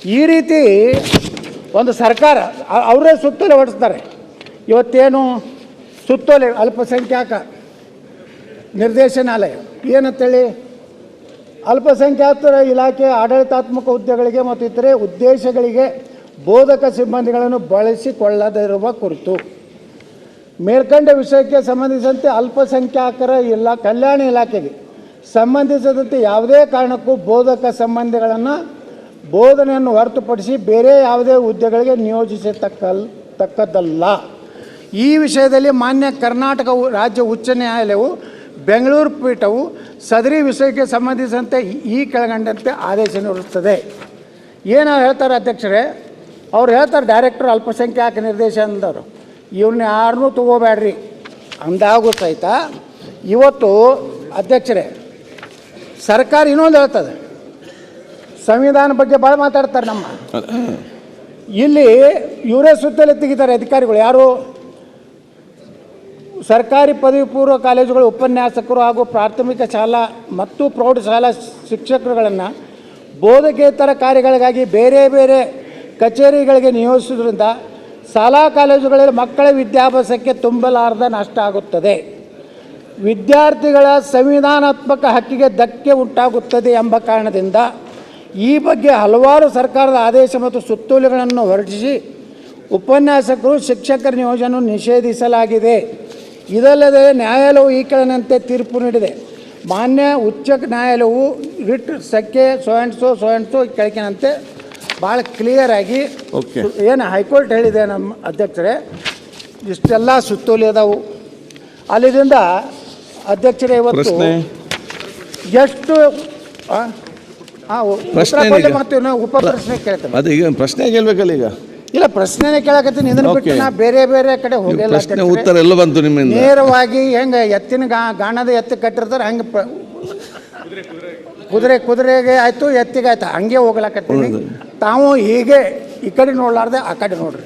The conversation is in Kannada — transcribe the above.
ಈ ರೀತಿ ಒಂದು ಸರ್ಕಾರ ಅವರೇ ಸುತ್ತಲೇ ಹೊಡೆಸ್ತಾರೆ. ಇವತ್ತೇನು ಸುತ್ತೋಲೆ ಅಲ್ಪಸಂಖ್ಯಾತ ನಿರ್ದೇಶನಾಲಯ, ಏನಂತೇಳಿ? ಅಲ್ಪಸಂಖ್ಯಾತರ ಇಲಾಖೆ ಆಡಳಿತಾತ್ಮಕ ಹುದ್ದೆಗಳಿಗೆ ಮತ್ತು ಇತರೆ ಉದ್ದೇಶಗಳಿಗೆ ಬೋಧಕ ಸಿಬ್ಬಂದಿಗಳನ್ನು ಬಳಸಿಕೊಳ್ಳದಿರುವ ಕುರಿತು. ಮೇಲ್ಕಂಡ ವಿಷಯಕ್ಕೆ ಸಂಬಂಧಿಸಿದಂತೆ ಅಲ್ಪಸಂಖ್ಯಾತರ ಇಲ್ಲ, ಕಲ್ಯಾಣ ಇಲಾಖೆಗೆ ಸಂಬಂಧಿಸಿದಂತೆ ಯಾವುದೇ ಕಾರಣಕ್ಕೂ ಬೋಧಕ ಸಂಬಂಧಿಗಳನ್ನು ಬೋಧನೆಯನ್ನು ಹೊರತುಪಡಿಸಿ ಬೇರೆ ಯಾವುದೇ ಹುದ್ದೆಗಳಿಗೆ ನಿಯೋಜಿಸತಕ್ಕಲ್ ತಕ್ಕದ್ದಲ್ಲ ಈ ವಿಷಯದಲ್ಲಿ ಮಾನ್ಯ ಕರ್ನಾಟಕ ರಾಜ್ಯ ಉಚ್ಚ ನ್ಯಾಯಾಲಯವು ಬೆಂಗಳೂರು ಪೀಠವು ಸದರಿ ವಿಷಯಕ್ಕೆ ಸಂಬಂಧಿಸಿದಂತೆ ಈ- ಕೆಳಗಂಡಂತೆ ಆದೇಶ ನೀಡುತ್ತದೆ ಏನು ಹೇಳ್ತಾರೆ ಅಧ್ಯಕ್ಷರೇ, ಅವ್ರು ಹೇಳ್ತಾರೆ ಡೈರೆಕ್ಟರ್ ಅಲ್ಪಸಂಖ್ಯಾತ ನಿರ್ದೇಶನದವರು ಇವ್ರನ್ನ ಯಾರನ್ನೂ ತಗೋಬೇಡ್ರಿ. ಅಂದಾಗೂ ಸಹಿತ ಇವತ್ತು ಅಧ್ಯಕ್ಷರೇ, ಸರ್ಕಾರ ಇನ್ನೊಂದು ಹೇಳ್ತದೆ. ಸಂವಿಧಾನ ಬಗ್ಗೆ ಭಾಳ ಮಾತಾಡ್ತಾರೆ ನಮ್ಮ. ಇಲ್ಲಿ ಇವರೇ ಸುತ್ತಲೇ ತೆಗಿತಾರೆ ಅಧಿಕಾರಿಗಳು. ಯಾರು? ಸರ್ಕಾರಿ ಪದವಿ ಪೂರ್ವ ಕಾಲೇಜುಗಳ, ಉಪನ್ಯಾಸಕರು ಹಾಗೂ ಪ್ರಾಥಮಿಕ ಶಾಲಾ ಮತ್ತು ಪ್ರೌಢಶಾಲಾ ಶಿಕ್ಷಕರುಗಳನ್ನು ಬೋಧಕೇತರ ಕಾರ್ಯಗಳಿಗಾಗಿ ಬೇರೆ ಬೇರೆ ಕಚೇರಿಗಳಿಗೆ ನಿಯೋಜಿಸುವುದರಿಂದ ಶಾಲಾ ಕಾಲೇಜುಗಳಲ್ಲಿ ಮಕ್ಕಳ ವಿದ್ಯಾಭ್ಯಾಸಕ್ಕೆ ತುಂಬಲಾರದ ನಷ್ಟ ಆಗುತ್ತದೆ. ವಿದ್ಯಾರ್ಥಿಗಳ ಸಂವಿಧಾನಾತ್ಮಕ ಹಕ್ಕಿಗೆ ಧಕ್ಕೆ ಉಂಟಾಗುತ್ತದೆ ಎಂಬ ಕಾರಣದಿಂದ ಈ ಬಗ್ಗೆ ಹಲವಾರು ಸರ್ಕಾರದ ಆದೇಶ ಮತ್ತು ಸುತ್ತೋಲೆಗಳನ್ನು ಹೊರಡಿಸಿ ಉಪನ್ಯಾಸಕರು ಶಿಕ್ಷಕರ ನಿಯೋಜನೆ ನಿಷೇಧಿಸಲಾಗಿದೆ. ಇದಲ್ಲದೆ ನ್ಯಾಯಾಲಯವು ಈ ಕೆಳನಂತೆ ತೀರ್ಪು ನೀಡಿದೆ. ಮಾನ್ಯ ಉಚ್ಚ ನ್ಯಾಯಾಲಯವು ರಿಟ್ ಸಕ್ಕೆ ಸೊ ಆ್ಯಂಡ್ ಕೆಳಕಿನಂತೆ ಸೊ ಆ್ಯಂಡ್ ಸೋ ಕೆಳಗಿನಂತೆ ಭಾಳ ಕ್ಲಿಯರಾಗಿ. ಏನು ಹೈಕೋರ್ಟ್ ಹೇಳಿದೆ ನಮ್ಮ ಅಧ್ಯಕ್ಷರೇ ಇಷ್ಟೆಲ್ಲ ಸುತ್ತೋಲೆ ಅದಾವು. ಅಲ್ಲಿದಿಂದ ಅಧ್ಯಕ್ಷರೇ ಇವತ್ತು ಎಷ್ಟು ಪ್ರಶ್ನೆ. ಮತ್ತು ಇನ್ನೂ ಉಪ ಪ್ರಶ್ನೆ ಅದು ಈಗ ಪ್ರಶ್ನೆ ಕೇಳ್ಬೇಕಲ್ಲ ಈಗ? ಇಲ್ಲ ಪ್ರಶ್ನೆನೇ ಕೇಳಕತ್ತೀನಿ. ಇದನ್ನ ಬಿಟ್ಟು. ನಾ ಬೇರೆ ಬೇರೆ ಕಡೆ ಹೋಗಲ್ಲ ಪ್ರಶ್ನೆ. ಉತ್ತರ ಎಲ್ಲ ಬಂತು ನಿಮ್ಮಿಂದ. ನೇರವಾಗಿ ಹೆಂಗೆ ಎತ್ತಿನ ಗಾ ಗಾಣದ ಎತ್ತಿ ಕಟ್ಟಿರ್ತಾರೆ ಹಂಗೆ ಕುದುರೆ ಕುದುರೆಗೆ ಆಯ್ತು ಎತ್ತಿಗೆ ಆಯ್ತು. ಹಂಗೆ ಹೋಗ್ಲಾಕತ್ತೀನಿ. ತಾವು ಹೀಗೆ ಈ ಕಡೆ ನೋಡ್ಲಾರ್ದೆ ಆ ಕಡೆ ನೋಡ್ರಿ.